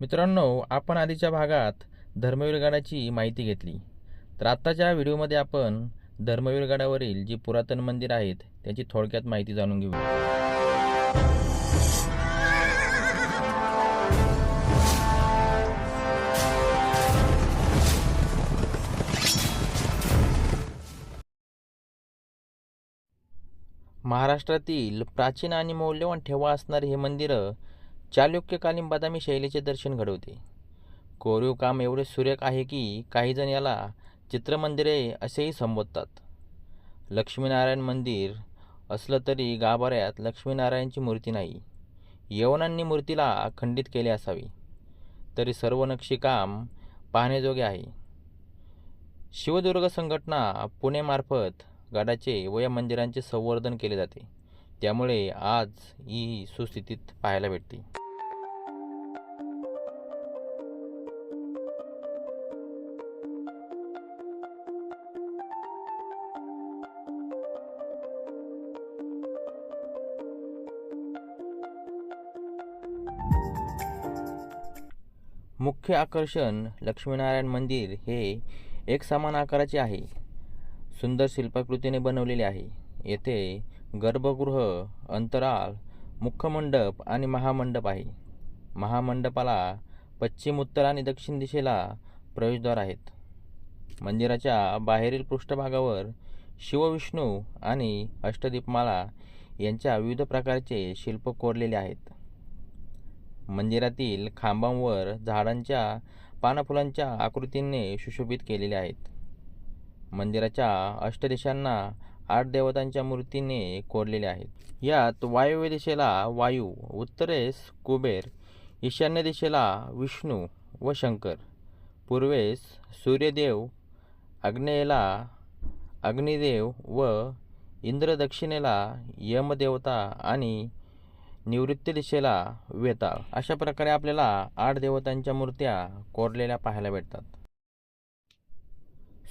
मित्रांनो आपण आधीच्या भागात धर्मवीर गडाची माहिती घेतली. तर आत्ताच्या व्हिडिओमध्ये आपण धर्मवीर गडावरील जी पुरातन मंदिर आहेत त्याची थोडक्यात माहिती जाणून घेऊया. महाराष्ट्रातील प्राचीन आणि मौल्यवान ठेवा असणारे हे मंदिरं चालुक्यकालीन बदामी शैलीचे दर्शन घडवते. कोरीव काम एवढे सुरेख आहे की काहीजण याला चित्रमंदिरे असेही संबोधतात. लक्ष्मीनारायण मंदिर असलं तरी गाभाऱ्यात लक्ष्मीनारायणची मूर्ती नाही. यवनांनी मूर्तीला खंडित केले असावे. तरी सर्व नक्षीकाम पाहण्याजोगे आहे. शिवदुर्ग संघटना पुणेमार्फत गडाचे व या मंदिरांचे संवर्धन केले जाते. त्यामुळे आज ही सुस्थितीत पाहायला भेटते. मुख्य आकर्षण लक्ष्मीनारायण मंदिर हे एक समान आकाराचे आहे. सुंदर शिल्पाकृतीने बनवलेले आहे. येथे गर्भगृह अंतराळ मुख्यमंडप आणि महामंडप आहे. महामंडपाला पश्चिम उत्तर आणि दक्षिण दिशेला प्रवेशद्वार आहेत. मंदिराच्या बाहेरील पृष्ठभागावर शिवविष्णू आणि अष्टदीपमाला यांच्या विविध प्रकारचे शिल्प कोरलेले आहेत. मंदिरातील खांबांवर झाडांच्या पानफुलांच्या आकृतींनी सुशोभित केलेले आहेत. मंदिराच्या अष्टदिशांना आठ देवतांच्या मूर्तीने कोरलेले आहेत. यात वायव्य दिशेला वायू उत्तरेस कुबेर ईशान्य दिशेला विष्णू व शंकर पूर्वेस सूर्यदेव आग्नेयेला अग्निदेव व इंद्र दक्षिणेला यमदेवता आणि निवृत्ती दिशेला वेताळ. अशा प्रकारे आपल्याला आठ देवतांच्या मूर्त्या कोरलेल्या पाहायला भेटतात.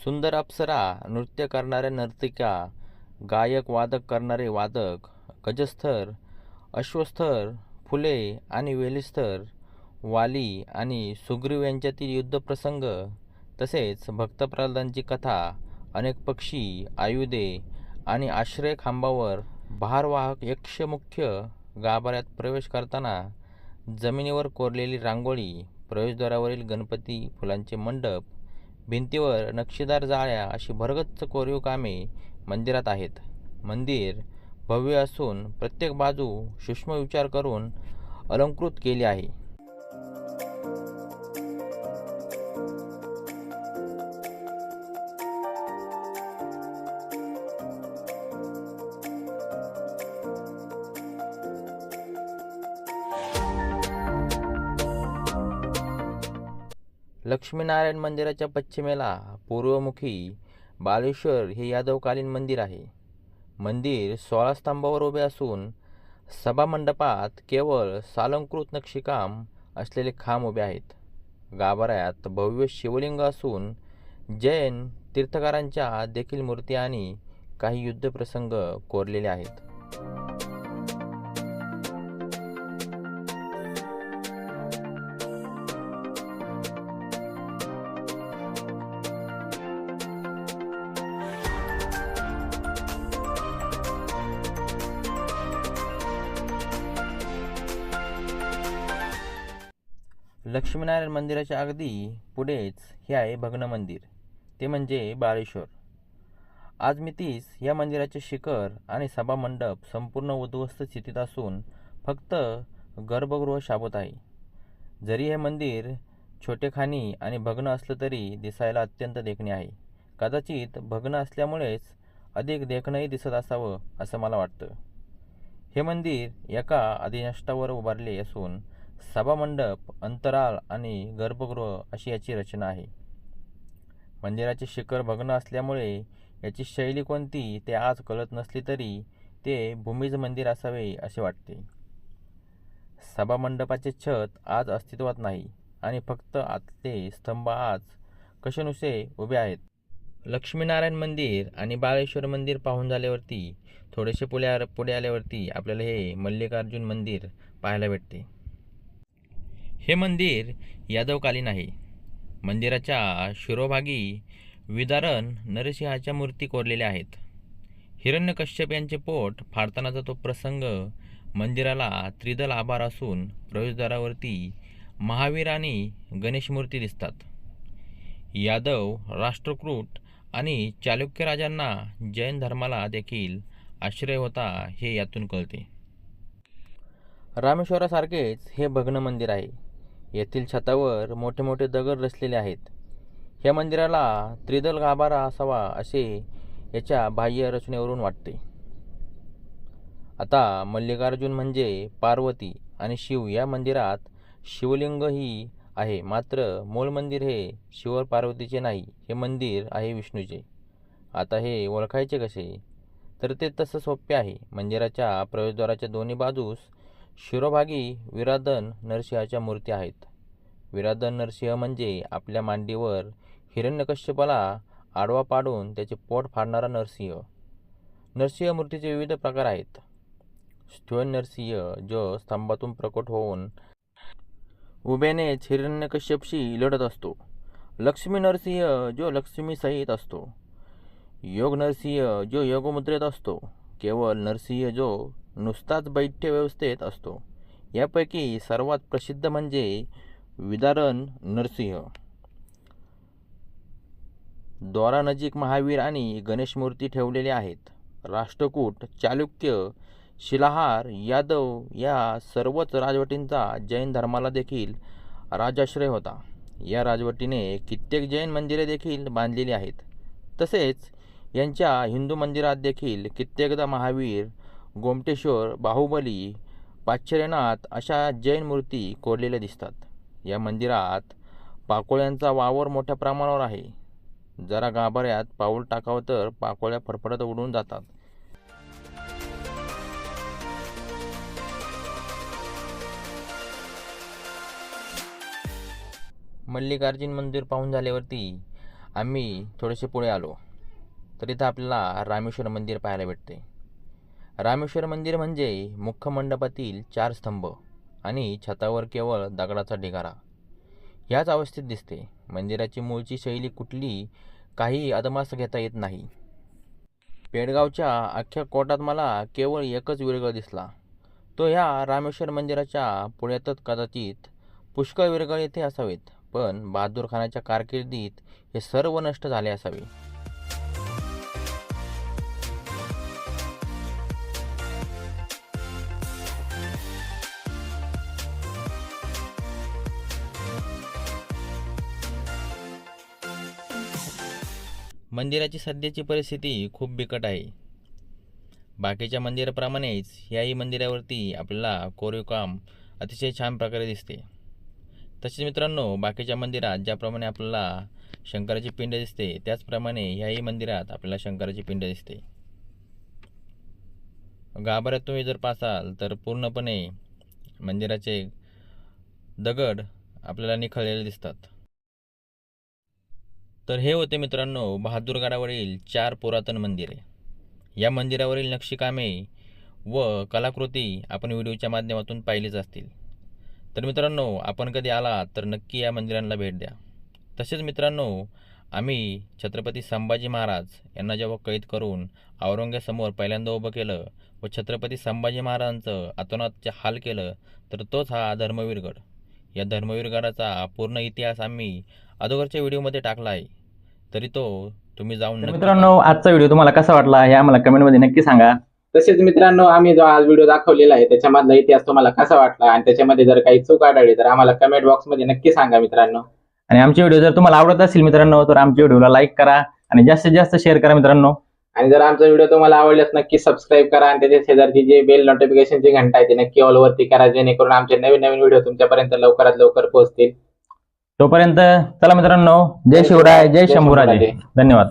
सुंदर अप्सरा नृत्य करणाऱ्या नर्तिका गायक वादक करणारे वादक गजस्थर अश्वस्थर फुले आणि वेलिस्थर वाली आणि सुग्रीव यांच्यातील युद्धप्रसंग तसेच भक्तप्रल्हादांची कथा अनेक पक्षी आयुधे आणि आश्रय खांबावर भारवाहक यक्ष मुख्य गाभाऱ्यात प्रवेश करताना जमिनीवर कोरलेली रांगोळी प्रवेशद्वारावरील गणपती फुलांचे मंडप भिंतीवर नक्षीदार जाळ्या अशी भरगच्च कोरीव कामे मंदिरात आहेत. मंदिर भव्य असून प्रत्येक बाजू सूक्ष्म विचार करून अलंकृत केली आहे. लक्ष्मीनारायण मंदिराच्या पश्चिमेला पूर्वमुखी बालेश्वर हे यादवकालीन मंदिर आहे. मंदिर सोळा स्तंभावर उभे असून सभामंडपात केवळ सालंकृत नक्षीकाम असलेले खांब उभे आहेत. गाभाऱ्यात भव्य शिवलिंग असून जैन तीर्थकारांच्या देखील मूर्ती आणि काही युद्धप्रसंग कोरलेले आहेत. लक्ष्मीनारायण मंदिराच्या अगदी पुढेच हे आहे भग्न मंदिर. ते म्हणजे बाळेश्वर. आज मी तीस या मंदिराचे शिखर आणि सभामंडप संपूर्ण उद्ध्वस्त स्थितीत असून फक्त गर्भगृह शाबूत आहे. जरी हे मंदिर छोटेखानी आणि भग्न असलं तरी दिसायला अत्यंत देखणे आहे. कदाचित भग्न असल्यामुळेच अधिक देखणंही दिसत असावं असं मला वाटतं. हे मंदिर एका अधिनष्टावर उभारले असून सभामंडप अंतराळ आणि गर्भगृह अशी याची रचना आहे. मंदिराचे शिखर भग्न असल्यामुळे याची शैली कोणती ते आज कळत नसली तरी ते भूमिज मंदिर असावे असे वाटते. सभामंडपाचे छत आज अस्तित्वात नाही आणि फक्त आतले स्तंभ आज कशेनुसे उभे आहेत? लक्ष्मीनारायण मंदिर आणि बाळेश्वर मंदिर पाहून झाल्यावरती थोडेसे पुढे पुढे आल्यावरती आपल्याला हे मल्लिकार्जुन मंदिर पाहायला भेटते. हे मंदिर यादवकालीन आहे. मंदिराच्या शिरोभागी विदारण नरसिंहाच्या मूर्ती कोरलेल्या आहेत. हिरण्यकश्यप यांचे पोट फाडतानाचा तो प्रसंग मंदिराला त्रिदल आभार असून प्रवेशद्वारावरती महावीर आणि गणेश मूर्ती दिसतात. यादव राष्ट्रकूट आणि चालुक्य राजांना जैन धर्माला देखील आश्रय होता हे यातून कळते. रामेश्वरासारखेच हे भग्न मंदिर आहे. येथील छतावर मोठे मोठे दगड रचलेले आहेत. या मंदिराला त्रिदल गाभारा असावा असे याच्या बाह्य रचनेवरून वाटते. आता मल्लिकार्जुन म्हणजे पार्वती आणि शिव या मंदिरात शिवलिंगही आहे. मात्र मूळ मंदिर हे शिव पार्वतीचे नाही हे मंदिर आहे विष्णूचे. आता हे ओळखायचे कसे? तर ते तसं सोपे आहे. मंदिराच्या प्रवेशद्वाराच्या दोन्ही बाजूस शिरोभागी विराधन नरसिंहाच्या मूर्ती आहेत. विराधन नरसिंह म्हणजे आपल्या मांडीवर हिरण्यकश्यपाला आडवा पाडून त्याचे पोट फाडणारा नरसिंह. नरसिंह मूर्तीचे विविध प्रकार आहेत. स्थूल नरसिंह जो स्तंभातून प्रकट होऊन उभ्यानेच हिरण्यकश्यपशी लढत असतो. लक्ष्मी नरसिंह जो लक्ष्मी सहित असतो. योग नरसिंह जो योगमुद्रेत असतो. केवळ नरसिंह जो नुसताच बैठ्य व्यवस्थेत असतो. यापैकी सर्वात प्रसिद्ध म्हणजे विदारण नरसिंह. द्वारानजीक महावीर आणि गणेश मूर्ती ठेवलेले आहेत. राष्ट्रकूट चालुक्य शिलाहार यादव या सर्वच राजवटींचा जैन धर्माला देखील राजाश्रय होता. या राजवटीने कित्येक जैन मंदिरे देखील बांधलेली आहेत. तसेच यांच्या हिंदू मंदिरात देखील कित्येकदा महावीर गोमटेश्वर बाहुबली पाश्चर्यनाथ अशा जैन मूर्ती कोरलेल्या दिसतात. या मंदिरात पाकोळ्यांचा वावर मोठ्या प्रमाणावर आहे. जरा गाभाऱ्यात पाऊल टाकावं तर पाकोळ्या फडफडत उडून जातात. मल्लिकार्जुन मंदिर पाहून झाल्यावरती आम्ही थोडेसे पुढे आलो. तर इथं आपल्याला रामेश्वर मंदिर पाहायला भेटते. रामेश्वर मंदिर म्हणजे मुख्य मंडपातील चार स्तंभ आणि छतावर केवळ दगडाचा ढिगारा. ह्याच अवस्थेत दिसते. मंदिराची मूळची शैली कुठली काही अदमास घेता येत नाही. पेडगावच्या अख्ख्या कोटात मला केवळ एकच विरगळ दिसला. तो ह्या रामेश्वर मंदिराच्या पुण्यातच कदाचित पुष्कळ विरगळ येथे असावेत पण बहादूर खानाच्या कारकिर्दीत हे सर्व नष्ट झाले असावे. मंदिराची सध्याची परिस्थिती खूप बिकट आहे. बाकीच्या मंदिराप्रमाणेच याही मंदिरावरती आपल्याला कोरीव काम अतिशय छान प्रकारे दिसते. तसेच मित्रांनो बाकीच्या मंदिरात ज्याप्रमाणे आपल्याला शंकराची पिंड दिसते त्याचप्रमाणे ह्याही मंदिरात आपल्याला शंकराची पिंड दिसते. गाभाऱ्यात तुम्ही जर पासाल तर पूर्णपणे मंदिराचे दगड आपल्याला निखळलेले दिसतात. तर हे होते मित्रांनो बहादूरगडावरील चार पुरातन मंदिरे. या मंदिरावरील नक्षीकामे व कलाकृती आपण व्हिडिओच्या माध्यमातून पाहिलीच असतील. तर मित्रांनो आपण कधी आला तर नक्की या मंदिरांना भेट द्या. तसेच मित्रांनो आम्ही छत्रपती संभाजी महाराज यांना जेव्हा कैद करून औरंगासमोर पहिल्यांदा उभं केलं व छत्रपती संभाजी महाराजांचं अतोनात हाल केलं तर तोच हा धर्मवीरगड. या धर्मवीरगडाचा पूर्ण इतिहास आम्ही अगोदरच्या व्हिडिओमध्ये टाकला आहे. तरी तो तुम्ही जाऊन मित्रांनो आजचा व्हिडिओ तुम्हाला कसा वाटला हे आम्हाला कमेंटमध्ये नक्की सांगा. तसेच मित्रांनो आम्ही जो आज व्हिडिओ दाखवलेला आहे त्याच्यामधला इतिहास तुम्हाला कसा वाटला? आणि त्याच्यामध्ये जर काही चूक आढळली तर आम्हाला कमेंट बॉक्समध्ये नक्की सांगा मित्रांनो. आणि आमचे व्हिडिओ जर तुम्हाला आवडत असेल मित्रांनो तर आमच्या व्हिडिओला लाईक करा आणि जास्तीत जास्त शेअर करा मित्रांनो. आणि जर आमचा व्हिडिओ तुम्हाला आवडल्यास नक्की सबस्क्राईब करा आणि त्याच्या शेजारची जे बेल नोटिफिकेशनची घंटा आहे ती नक्की ऑल वरती करा जेणेकरून आमचे नवीन नवीन व्हिडिओ तुमच्यापर्यंत लवकरात लवकर पोहोचतील. तोपर्यंत चला मित्रांनो जय शिवराय जय शंभूराजे. धन्यवाद.